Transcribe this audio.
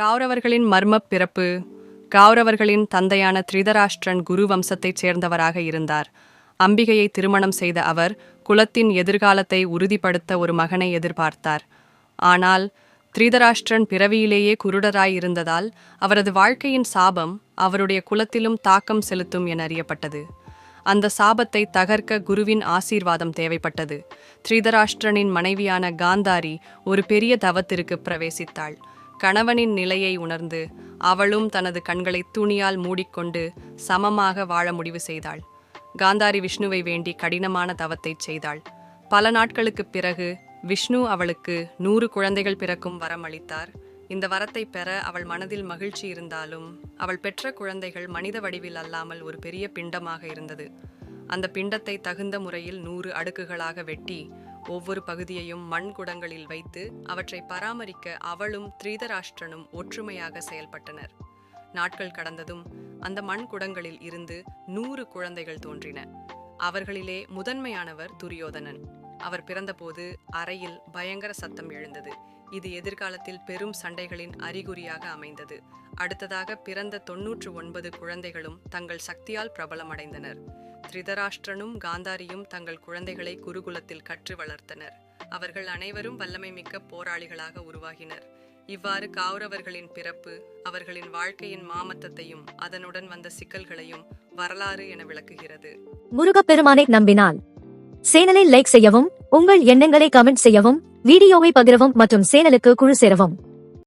கௌரவர்களின் மர்மப் பிறப்பு கௌரவர்களின் தந்தையான திரிதராஷ்டிரன் குரு வம்சத்தைச் சேர்ந்தவராக இருந்தார். அம்பிகையை திருமணம் செய்த அவர் குலத்தின் எதிர்காலத்தை உறுதிப்படுத்த ஒரு மகனை எதிர்பார்த்தார். ஆனால் திரிதராஷ்டிரன் பிறவியிலேயே குருடராய் இருந்ததால் அவரது வாழ்க்கையின் சாபம் அவருடைய குலத்திலும் தாக்கம் செலுத்தும் என அறியப்பட்டது. அந்த சாபத்தை தகர்க்க குருவின் ஆசீர்வாதம் தேவைப்பட்டது. திரிதராஷ்டிரனின் மனைவியான காந்தாரி ஒரு பெரிய தவத்திற்கு பிரவேசித்தாள். கணவனின் நிலையை உணர்ந்து அவளும் தனது கண்களை துணியால் மூடிக்கொண்டு சமமாக வாழ முடிவு செய்தாள். காந்தாரி விஷ்ணுவை வேண்டி கடினமான தவத்தைச் செய்தாள். பல நாட்களுக்குப் பிறகு விஷ்ணு அவளுக்கு நூறு குழந்தைகள் பிறக்கும் வரம் அளித்தார். இந்த வரத்தை பெற அவள் மனதில் மகிழ்ச்சி இருந்தாலும் அவள் பெற்ற குழந்தைகள் மனித வடிவில் அல்லாமல் ஒரு பெரிய பிண்டமாக இருந்தது. அந்த பிண்டத்தை தகுந்த முறையில் நூறு அடுக்குகளாக வெட்டி ஒவ்வொரு பகுதியையும் மண் குடங்களில் வைத்து அவற்றை பராமரிக்க அவளும் திரீதராஷ்டிரனும் ஒற்றுமையாக செயல்பட்டனர். நாட்கள் கடந்ததும் அந்த மண் குடங்களில் இருந்து நூறு குழந்தைகள் தோன்றின. அவர்களிலே முதன்மையானவர் துரியோதனன். அவர் பிறந்தபோது அறையில் பயங்கர சத்தம் எழுந்தது. இது எதிர்காலத்தில் பெரும் சண்டைகளின் அறிகுறியாக அமைந்தது. அடுத்ததாக பிறந்த தொன்னூற்று ஒன்பது குழந்தைகளும் தங்கள் சக்தியால் பிரபலமடைந்தனர். திருதராஷ்டிரனும் காந்தாரியும் தங்கள் குழந்தைகளை குருகுலத்தில் கற்று வளர்த்தனர். அவர்கள் அனைவரும் வல்லமை மிக்க போராளிகளாக உருவாகினர். இவ்வாறு கௌரவர்களின் பிறப்பு அவர்களின் வாழ்க்கையின் மாமத்தத்தையும் அதனுடன் வந்த சிக்கல்களையும் வரலாறு என விளக்குகிறது. முருகப்பெருமானை நம்பினால். சேனலை லைக் செய்யவும் உங்கள் எண்ணங்களை கமெண்ட் செய்யவும் வீடியோவை பகிரவும் மற்றும் சேனலுக்கு குழு சேரவும்.